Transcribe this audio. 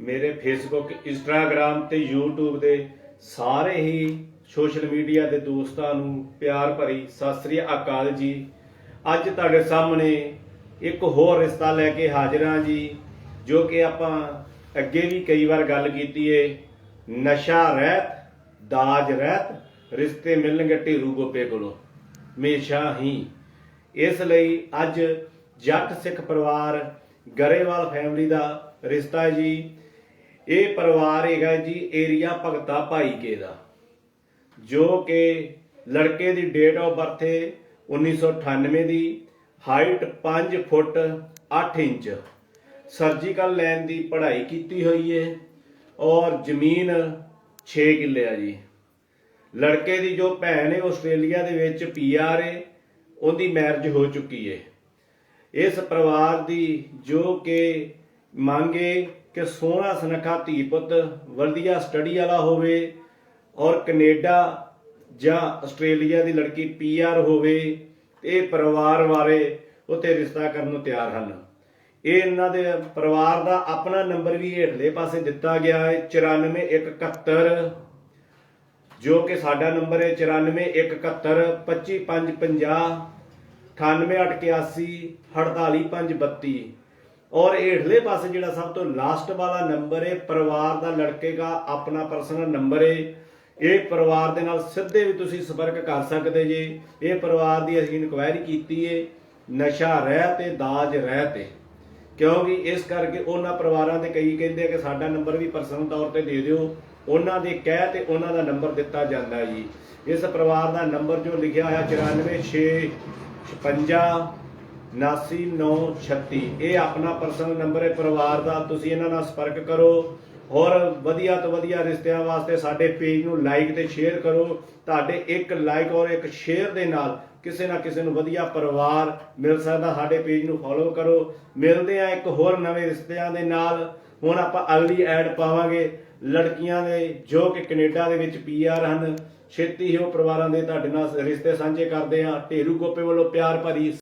ਮੇਰੇ Facebook Instagram ਤੇ YouTube ਦੇ ਸਾਰੇ ਹੀ ਸੋਸ਼ਲ ਮੀਡੀਆ ਦੇ ਦੋਸਤਾਂ ਨੂੰ ਪਿਆਰ ਭਰੀ ਸਤਿ ਸ੍ਰੀ ਅਕਾਲ ਜੀ। ਅੱਜ ਤੁਹਾਡੇ ਸਾਹਮਣੇ ਇੱਕ ਹੋਰ ਰਿਸ਼ਤਾ ਲੈ ਕੇ ਹਾਜ਼ਰ ਹਾਂ ਜੀ, ਜੋ ਕਿ ਆਪਾਂ ਅੱਗੇ ਵੀ ਕਈ ਵਾਰ ਗੱਲ ਕੀਤੀ ਏ। ਨਸ਼ਾ ਰਹਿਤ, ਦਾਜ ਰਹਿਤ, ਰਿਸ਼ਤੇ ਮਿਲਣਗੇ ਢੇਰੂ ਗੋਪੇ ਕੋਲੋਂ। ਹਮੇਸ਼ਾ ਹੀ। ਇਸ ਲਈ ਅੱਜ ਜੱਟ ਸਿੱਖ ਪਰਿਵਾਰ ਗਰੇਵਾਲ ਫੈਮਿਲੀ ਦਾ ਰਿਸ਼ਤਾ ਜੀ। ਇਹ ਪਰਿਵਾਰ ਹੈਗਾ ਜੀ, ਏਰੀਆ ਭਗਤਾ ਭਾਈ ਕੇ ਦਾ। ਜੋ ਕਿ ਲੜਕੇ ਦੀ ਡੇਟ ਆਫ ਬਰਥ ਹੈ 1998 ਦੀ height 5 foot 8 inch. Surgical line ਦੀ ਪੜ੍ਹਾਈ ਕੀਤੀ ਹੋਈ ਹੈ ਔਰ ਜ਼ਮੀਨ 6 ਕਿੱਲੇ ਆ ਜੀ। ਲੜਕੇ ਦੀ ਜੋ ਭੈਣ ਹੈ, ਆਸਟ੍ਰੇਲੀਆ ਦੇ ਵਿੱਚ ਪੀਆਰ ਹੈ, ਉਹਦੀ ਮੈਰਿਜ ਹੋ ਚੁੱਕੀ ਹੈ। ਇਸ ਪਰਿਵਾਰ ਦੀ ਜੋ ਕਿ ਮੰਗੇ ਕਿ ਸੋਹਣਾ ਸੁਨੱਖਾ ਧੀ ਪੁੱਤ ਵਧੀਆ ਸਟੱਡੀ ਵਾਲਾ ਹੋਵੇ ਔਰ ਕੈਨੇਡਾ ਜਾਂ ਆਸਟ੍ਰੇਲੀਆ ਦੀ ਲੜਕੀ ਪੀਆਰ ਹੋਵੇ ਇਹ ਪਰਿਵਾਰ ਵਾਲੇ ਉਤੇ ਰਿਸ਼ਤਾ ਕਰਨ ਨੂੰ ਤਿਆਰ ਹਨ। ਇਹ ਇਹਨਾਂ ਦੇ ਪਰਿਵਾਰ ਦਾ ਆਪਣਾ ਨੰਬਰ ਵੀ ਹੇਠਲੇ ਪਾਸੇ ਦਿੱਤਾ ਗਿਆ ਹੈ 94171 ਜੋ ਕਿ ਸਾਡਾ ਨੰਬਰ ਹੈ 9417 25550 9881 48532 ਔਰ ਹੇਠਲੇ ਪਾਸੇ ਜਿਹੜਾ ਸਭ ਤੋਂ ਲਾਸਟ ਵਾਲਾ ਨੰਬਰ ਹੈ, ਪਰਿਵਾਰ ਦਾ ਲੜਕੇਗਾ, ਆਪਣਾ ਪਰਸਨਲ ਨੰਬਰ ਹੈ। ਇਹ ਪਰਿਵਾਰ ਦੇ ਨਾਲ ਸਿੱਧੇ ਵੀ ਤੁਸੀਂ ਸੰਪਰਕ ਕਰ ਸਕਦੇ ਜੇ। ਇਹ ਪਰਿਵਾਰ ਦੀ ਅਸੀਂ ਇਨਕੁਆਇਰੀ ਕੀਤੀ ਹੈ, ਨਸ਼ਾ ਰਹਿ ਤੇ ਦਾਜ ਰਹਿ ਤੇ। ਕਿਉਂਕਿ ਇਸ ਕਰਕੇ ਉਹਨਾਂ ਪਰਿਵਾਰਾਂ ਦੇ ਕਈ ਕਹਿੰਦੇ ਕਿ ਸਾਡਾ ਨੰਬਰ ਵੀ ਪਰਸਨਲ ਤੌਰ ਤੇ ਦੇ ਦਿਓ। ਉਹਨਾਂ ਦੇ ਕਹਿ ਤੇ ਉਹਨਾਂ ਦਾ ਨੰਬਰ ਦਿੱਤਾ ਜਾਂਦਾ ਜੀ। ਇਸ ਪਰਿਵਾਰ ਦਾ ਨੰਬਰ ਜੋ ਲਿਖਿਆ ਹੋਇਆ 946 56 79936 ਇਹ ਆਪਣਾ ਪਰਸਨਲ ਨੰਬਰ ਹੈ, ਪਰਿਵਾਰ ਦਾ। ਤੁਸੀਂ ਇਹਨਾਂ ਨਾਲ ਸੰਪਰਕ ਕਰੋ। ਔਰ ਵਧੀਆ ਤੋਂ ਵਧੀਆ ਰਿਸ਼ਤਿਆਂ ਵਾਸਤੇ ਸਾਡੇ ਪੇਜ ਨੂੰ ਲਾਈਕ ਤੇ ਸ਼ੇਅਰ ਕਰੋ। ਤੁਹਾਡੇ ਇੱਕ ਲਾਈਕ ਔਰ ਇੱਕ ਸ਼ੇਅਰ ਦੇ ਨਾਲ ਕਿਸੇ ਨਾ ਕਿਸੇ ਨੂੰ ਵਧੀਆ ਪਰਿਵਾਰ ਮਿਲ ਸਕਦਾ। ਸਾਡੇ ਪੇਜ ਨੂੰ ਫੋਲੋ ਕਰੋ। ਮਿਲਦੇ ਆ ਇੱਕ ਹੋਰ ਨਵੇਂ ਰਿਸ਼ਤਿਆਂ ਦੇ ਨਾਲ। ਹੁਣ ਆਪਾਂ ਅਗਲੀ ਐਡ ਪਾਵਾਂਗੇ। ਲੜਕੀਆਂ ਦੇ, ਜੋ ਕਿ ਕੈਨੇਡਾ ਦੇ ਵਿੱਚ ਪੀਆਰ ਹਨ। ਛੇਤੀ ਹੀ ਉਹ ਪਰਿਵਾਰਾਂ ਦੇ ਤੁਹਾਡੇ ਨਾਲ ਰਿਸ਼ਤੇ ਸਾਂਝੇ ਕਰਦੇ ਆ ਢੇਰੂ ਗੋਪੇ ਵੱਲੋਂ ਪਿਆਰ ਭਰੀ